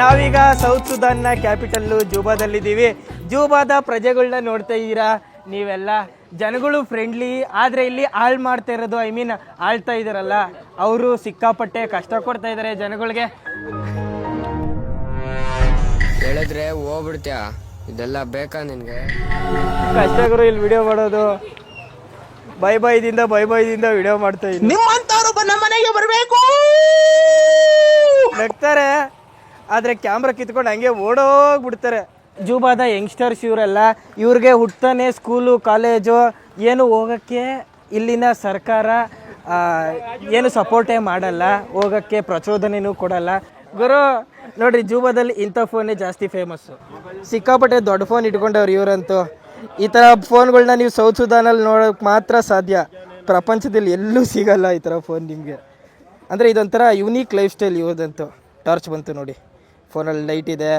ನಾವೀಗ south ಸುದಾನ್ನ capital ಜೂಬಾದಲ್ಲಿದ್ದೀವಿ. ಜೂಬಾದ ಪ್ರಜೆಗಳನ್ನ ನೋಡ್ತಾ ಇದ್ದೀರಾ? ನೀವೆಲ್ಲ ಜನಗಳು ಫ್ರೆಂಡ್ಲಿ ಆದರೆ ಇಲ್ಲಿ ಆಳ್ ಮಾಡ್ತಾ ಇರೋದು ಐ ಮೀನ್ ಆಳ್ತಾ ಇದ್ದಾರಲ್ಲ ಅವರು ಸಿಕ್ಕಾಪಟ್ಟೆ ಕಷ್ಟ ಕೊಡ್ತಾ ಇದ್ದಾರೆ ಜನಗಳಿಗೆ. ಹೇಳಿದ್ರೆ ಹೋಗ್ಬಿಡ್ತೀಯ? ಇದೆಲ್ಲ ಬೇಕಾ ನಿನ್ಗೆ? ಕಷ್ಟಗರು ಇಲ್ಲಿ ವಿಡಿಯೋ ಮಾಡೋದು. ಬೈ ಬೈದಿಂದ ಬೈ ಬೈದಿಂದ ವಿಡಿಯೋ ಮಾಡ್ತಾ ಇದ್ದೀನಿ. ನಿಮ್ಮಂತವರು ನಮ್ಮ ಮನೆಗೆ ಬರಬೇಕು! ನಗ್ತಾರೆ ಆದರೆ ಕ್ಯಾಮ್ರಾ ಕಿತ್ಕೊಂಡು ಹಂಗೆ ಓಡೋಗ್ಬಿಡ್ತಾರೆ. ಜೂಬಾದ ಯಂಗ್ಸ್ಟರ್ಸ್ ಇವರೆಲ್ಲ, ಇವ್ರಿಗೆ ಹುಟ್ತಾನೆ ಸ್ಕೂಲು, ಕಾಲೇಜು, ಏನು ಹೋಗೋಕ್ಕೆ ಇಲ್ಲಿನ ಸರ್ಕಾರ ಏನು ಸಪೋರ್ಟೇ ಮಾಡಲ್ಲ, ಹೋಗೋಕ್ಕೆ ಪ್ರಚೋದನೆಯೂ ಕೊಡಲ್ಲ. ಗುರು, ನೋಡ್ರಿ, ಜೂಬಾದಲ್ಲಿ ಇಂಥ ಫೋನೇ ಜಾಸ್ತಿ ಫೇಮಸ್ಸು ಸಿಕ್ಕಾಪಟ್ಟೆ ದೊಡ್ಡ ಫೋನ್ ಇಟ್ಕೊಂಡವ್ರು ಇವರಂತೂ. ಈ ಥರ ಫೋನ್ಗಳನ್ನ ನೀವು ಸೌತ್ ಸುದಾನಲ್ಲಿ ನೋಡೋಕೆ ಮಾತ್ರ ಸಾಧ್ಯ. ಪ್ರಪಂಚದಲ್ಲಿ ಎಲ್ಲೂ ಸಿಗಲ್ಲ ಈ ಥರ ಫೋನ್ ನಿಮಗೆ. ಅಂದರೆ ಇದೊಂಥರ ಯುನೀಕ್ ಲೈಫ್ ಸ್ಟೈಲ್ ಇವ್ರದಂತೂ. ಟಾರ್ಚ್ ಬಂತು ನೋಡಿ. ಫೋನಲ್ಲಿ ಲೈಟ್ ಇದೆ.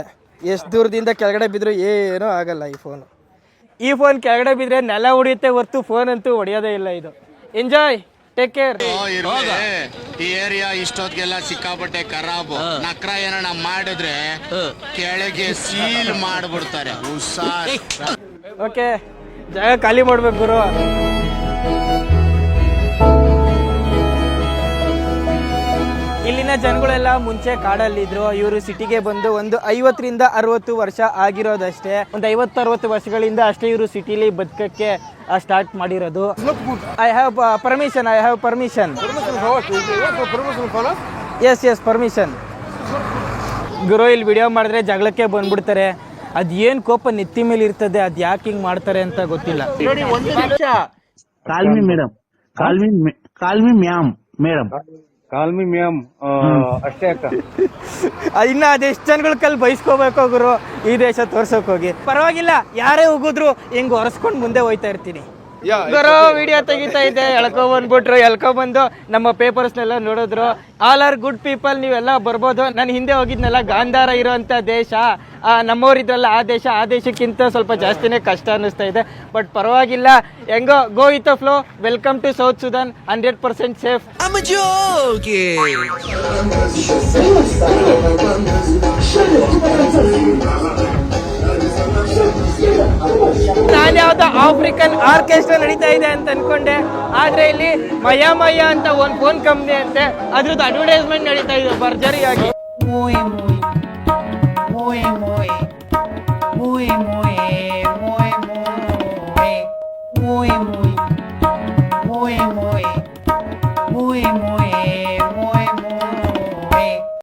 ಎಷ್ಟು ದೂರದಿಂದ ಕೆಳಗಡೆ ಬಿದ್ದರೂ ಏನೂ ಆಗಲ್ಲ ಈ ಫೋನು. ಈ ಫೋನ್ ಕೆಳಗಡೆ ಬಿದ್ದರೆ ನೆಲ ಹೊಡಿಯುತ್ತೆ ಹೊರ್ತು ಫೋನ್ ಅಂತೂ ಹೊಡೆಯೋದೇ ಇಲ್ಲ ಇದು. Enjoy take care. ಈ ಏರಿಯಾ ಇಷ್ಟೊತ್ತಿಗೆಲ್ಲ ಸಿಕ್ಕಾಪಟ್ಟೆ ಖರಾಬು. ನಕ್ರ ಏನಣ್ಣ ಮಾಡಿದ್ರೆ ಕೆಳಗೆ ಸೀಲ್ ಮಾಡ್ಬಿಡ್ತಾರೆ. ಓಕೆ ಜಾಗ ಖಾಲಿ ಮಾಡ್ಬೇಕು ಗುರು. ಇಲ್ಲಿನ ಜನಗಳೆಲ್ಲ ಮುಂಚೆ ಕಾಡಲ್ಲಿದ್ರು. ಇವರು ಸಿಟಿಗೆ ಬಂದು ಒಂದು ಐವತ್ತರಿಂದ ಅರವತ್ತು ವರ್ಷ ಆಗಿರೋದಷ್ಟೇ. ಒಂದು ಐವತ್ತು, ಅರವತ್ತು ವರ್ಷಗಳಿಂದ ಅಷ್ಟೇ ಇವರು ಸಿಟಿಲಿ ಬದುಕಕ್ಕೆ ಸ್ಟಾರ್ಟ್ ಮಾಡಿರೋದು. I have permission I have permission yes yes permission ಗುರು, ಇಲ್ಲಿ ವಿಡಿಯೋ ಮಾಡಿದ್ರೆ ಜಗಳಕ್ಕೆ ಬಂದ್ಬಿಡ್ತಾರೆ. ಅದೇನು ಕೋಪ ನೆತ್ತಿ ಮೇಲೆ ಇರ್ತದೆ, ಅದ್ ಯಾಕೆ ಹಿಂಗ್ ಮಾಡ್ತಾರೆ ಅಂತ ಗೊತ್ತಿಲ್ಲ. Call me madam call me call me ma'am madam call me ma'am ಅಷ್ಟೇ ಅಕ್ಕ. ಇನ್ನ ಅದೆಷ್ಟು ಜನಗಳ ಕಲ್ ಬಯಸ್ಕೋಬೇಕು ಗುರು ಈ ದೇಶ ತೋರ್ಸಕ್ ಹೋಗಿ. ಪರವಾಗಿಲ್ಲ ಯಾರೇ ಹೋಗುದ್ರು ಹಿಂಗ್ ಒರೆಸ್ಕೊಂಡು ಮುಂದೆ ಹೋಯ್ತಾ ಇರ್ತೀನಿ. ಗುರು ವಿಡಿಯೋ ತೆಗಿತಾ ಇದ್ದೆ ಎಳ್ಕೊ ಬಂದ್ಬಿಟ್ರು ಎಳ್ಕೊ ಬಂದು ನಮ್ಮ ಪೇಪರ್ಸ್ನೆಲ್ಲ ನೋಡಿದ್ರು. ಆಲ್ ಆರ್ ಗುಡ್ ಪೀಪಲ್ ನೀವೆಲ್ಲ ಬರ್ಬೋದು. ನಾನು ಹಿಂದೆ ಹೋಗಿದ್ನಲ್ಲ ಗಾಂಧಾರ ಇರೋಂಥ ದೇಶ. ನಮ್ಮವರಿದ್ರಲ್ಲ ಆ ದೇಶ ಆ ದೇಶಕ್ಕಿಂತ ಸ್ವಲ್ಪ ಜಾಸ್ತಿನೇ ಕಷ್ಟ ಅನ್ನಿಸ್ತಾ ಇದೆ. ಬಟ್ ಪರವಾಗಿಲ್ಲ ಹೆಂಗೋ go with flow welcome to South Sudan hundred percent safe ಯಾವುದೋ ಆಫ್ರಿಕನ್ ಆರ್ಕೆಸ್ಟ್ರಾ ನಡೀತಾ ಇದೆ ಅಂತ ಅನ್ಕೊಂಡೆ. ಆದ್ರೆ ಇಲ್ಲಿ ಮಯಾಮಯ ಅಂತ ಒಂದ್ ಫೋನ್ ಕಂಪ್ನಿ ಅಂತೆ. ಅದ್ರದ್ದು ಅಡ್ವರ್ಟೈಸ್ಮೆಂಟ್ ನಡೀತಾ ಇದೆ ಭರ್ಜರಿಯಾಗಿ. ಮೋಯ್ ಮೋಯ್.